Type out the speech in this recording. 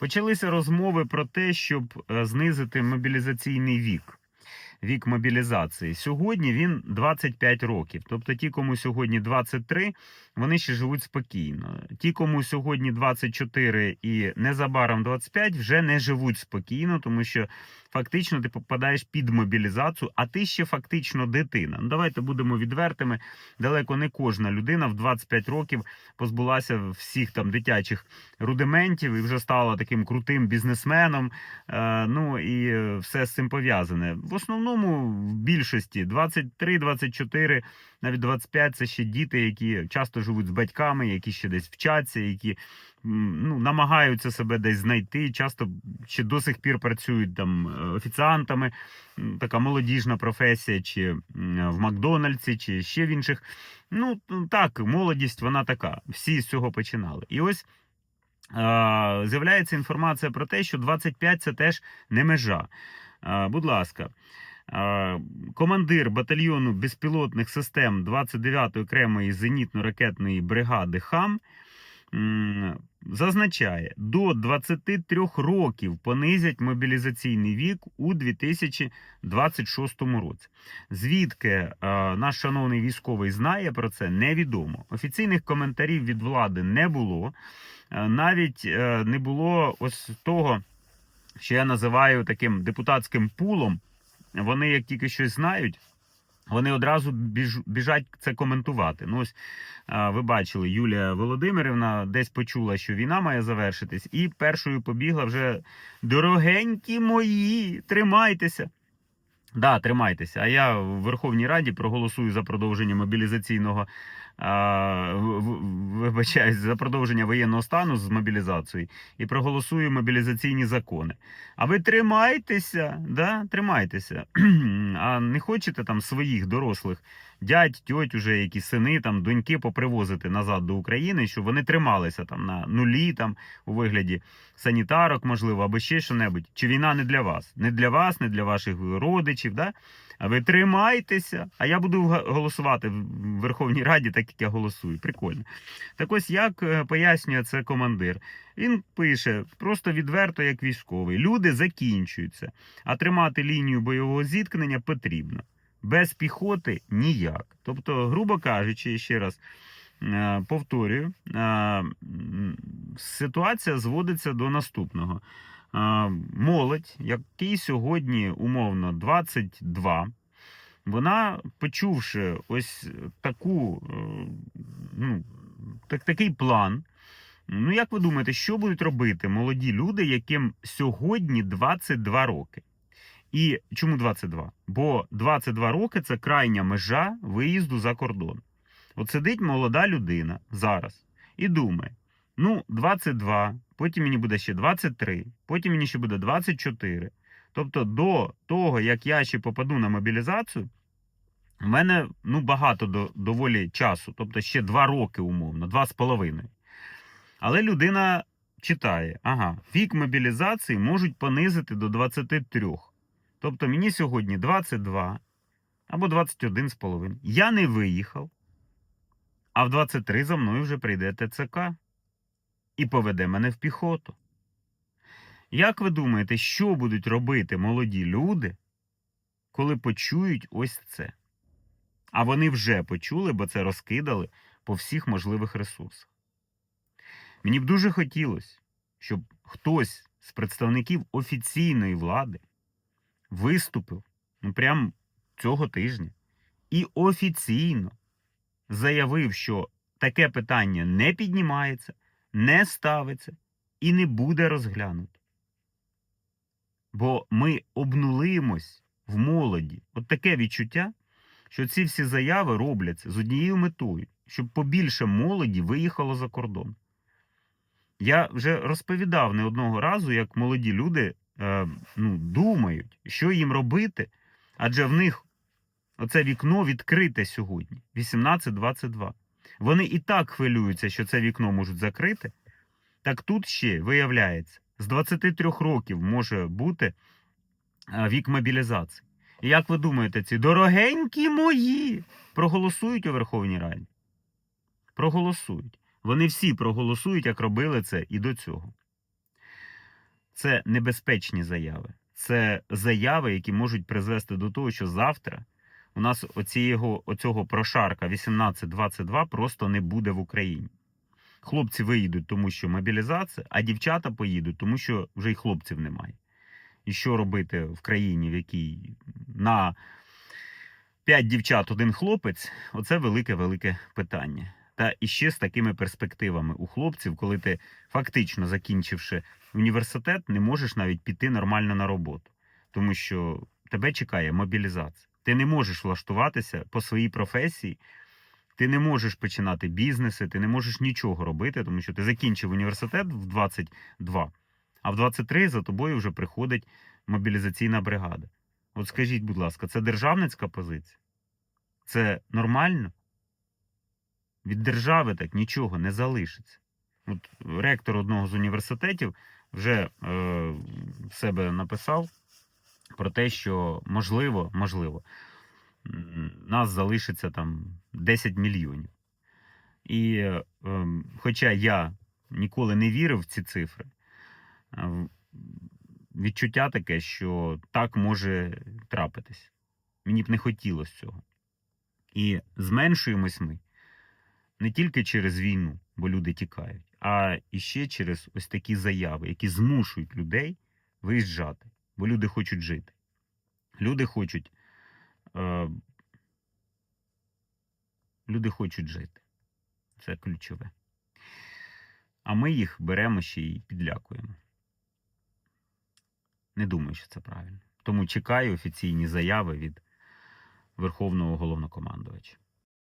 Почалися розмови про те, щоб е, знизити мобілізаційний вік. Вік мобілізації. Сьогодні він 25 років. Тобто ті, кому сьогодні 23, вони ще живуть спокійно. Ті, кому сьогодні 24 і незабаром 25, вже не живуть спокійно, тому що фактично ти попадаєш під мобілізацію, а ти ще фактично дитина. Ну, давайте будемо відвертими. Далеко не кожна людина в 25 років позбулася всіх там дитячих рудиментів і вже стала таким крутим бізнесменом. Е, ну і е, все з цим пов'язане. В основному в більшості 23-24, навіть 25 це ще діти, які часто живуть з батьками, які ще десь вчаться, які ну, намагаються себе десь знайти. Часто ще до сих пір працюють там е, офіціантами. Така молодіжна професія, чи в Макдональдсі, чи ще в інших. Ну так, молодість вона така. Всі з цього починали. І ось. З'являється інформація про те, що 25 це теж не межа. Будь ласка, командир батальйону безпілотних систем 29-ї окремої зенітно-ракетної бригади ХАМ зазначає, до 23 років понизять мобілізаційний вік у 2026 році. Звідки е, наш шановний військовий знає про це, невідомо. Офіційних коментарів від влади не було. Е, Навіть е, не було ось того, що я називаю таким депутатським пулом. Вони, як тільки щось знають, вони одразу біж, біжать це коментувати. Ну, ось ви бачили, Юлія Володимирівна десь почула, що війна має завершитись, і першою побігла вже дорогенькі мої, тримайтеся. Да, тримайтеся. А я в Верховній Раді проголосую за продовження мобілізаційного. Вибачаюсь, за продовження воєнного стану з мобілізацією і проголосую мобілізаційні закони. А ви тримайтеся, да? тримайтеся. а не хочете там своїх дорослих дядь, тьоть, уже які сини, там, доньки попривозити назад до України, щоб вони трималися там на нулі, там у вигляді санітарок, можливо, або ще що-небудь. Чи війна не для вас? Не для вас, не для ваших родичів. Да? А ви тримайтеся. А я буду голосувати в Верховній Раді, так як я голосую. Прикольно. Так ось як е, пояснює це командир. Він пише просто відверто, як військовий. Люди закінчуються, а тримати лінію бойового зіткнення потрібно. Без піхоти ніяк. Тобто, грубо кажучи, ще раз е, повторюю, е, ситуація зводиться до наступного. Е, Молодь, який сьогодні умовно 22, вона, почувши ось таку, ну, так, такий план. Ну, як ви думаєте, що будуть робити молоді люди, яким сьогодні 22 роки? І чому 22? Бо 22 роки це крайня межа виїзду за кордон. От сидить молода людина зараз і думає: ну, 22, потім мені буде ще 23, потім мені ще буде 24. Тобто, до того, як я ще попаду на мобілізацію, в мене ну, багато до, доволі часу, тобто ще 2 роки умовно, 2,5. Але людина читає: ага, вік мобілізації можуть понизити до 23. Тобто мені сьогодні 22 або 21,5. Я не виїхав, а в 23 за мною вже прийде ТЦК і поведе мене в піхоту. Як ви думаєте, що будуть робити молоді люди, коли почують ось це? А вони вже почули, бо це розкидали по всіх можливих ресурсах. Мені б дуже хотілося, щоб хтось з представників офіційної влади виступив ну, прямо цього тижня і офіційно заявив, що таке питання не піднімається, не ставиться і не буде розглянуто. Бо ми обнулимось в молоді. От таке відчуття, що ці всі заяви робляться з однією метою, щоб побільше молоді виїхало за кордон. Я вже розповідав не одного разу, як молоді люди ну, думають, що їм робити, адже в них оце вікно відкрите сьогодні, 18-22. Вони і так хвилюються, що це вікно можуть закрити. Так тут ще виявляється, з 23 років може бути е, вік мобілізації. І як ви думаєте, ці дорогенькі мої проголосують у Верховній Раді? Проголосують. Вони всі проголосують, як робили це і до цього. Це небезпечні заяви. Це заяви, які можуть призвести до того, що завтра у нас оцієго, оцього прошарка 18-22 просто не буде в Україні. Хлопці виїдуть, тому що мобілізація, а дівчата поїдуть, тому що вже й хлопців немає. І що робити в країні, в якій на 5 дівчат один хлопець оце велике-велике питання. Та і ще з такими перспективами у хлопців, коли ти фактично закінчивши університет, не можеш навіть піти нормально на роботу, тому що тебе чекає мобілізація. Ти не можеш влаштуватися по своїй професії, ти не можеш починати бізнеси, ти не можеш нічого робити, тому що ти закінчив університет в 22, а в 23 за тобою вже приходить мобілізаційна бригада. От скажіть, будь ласка, це державницька позиція? Це нормально? Від держави так нічого не залишиться. От ректор одного з університетів вже е, в себе написав про те, що можливо, можливо, нас залишиться там 10 мільйонів. І е, хоча я ніколи не вірив в ці цифри, е, відчуття таке, що так може трапитись. Мені б не хотілося цього. І зменшуємось ми не тільки через війну, бо люди тікають, а і ще через ось такі заяви, які змушують людей виїжджати, бо люди хочуть жити. Люди хочуть. Е, люди хочуть жити. Це ключове. А ми їх беремо ще й підлякуємо. Не думаю, що це правильно. Тому чекаю офіційні заяви від Верховного головнокомандувача.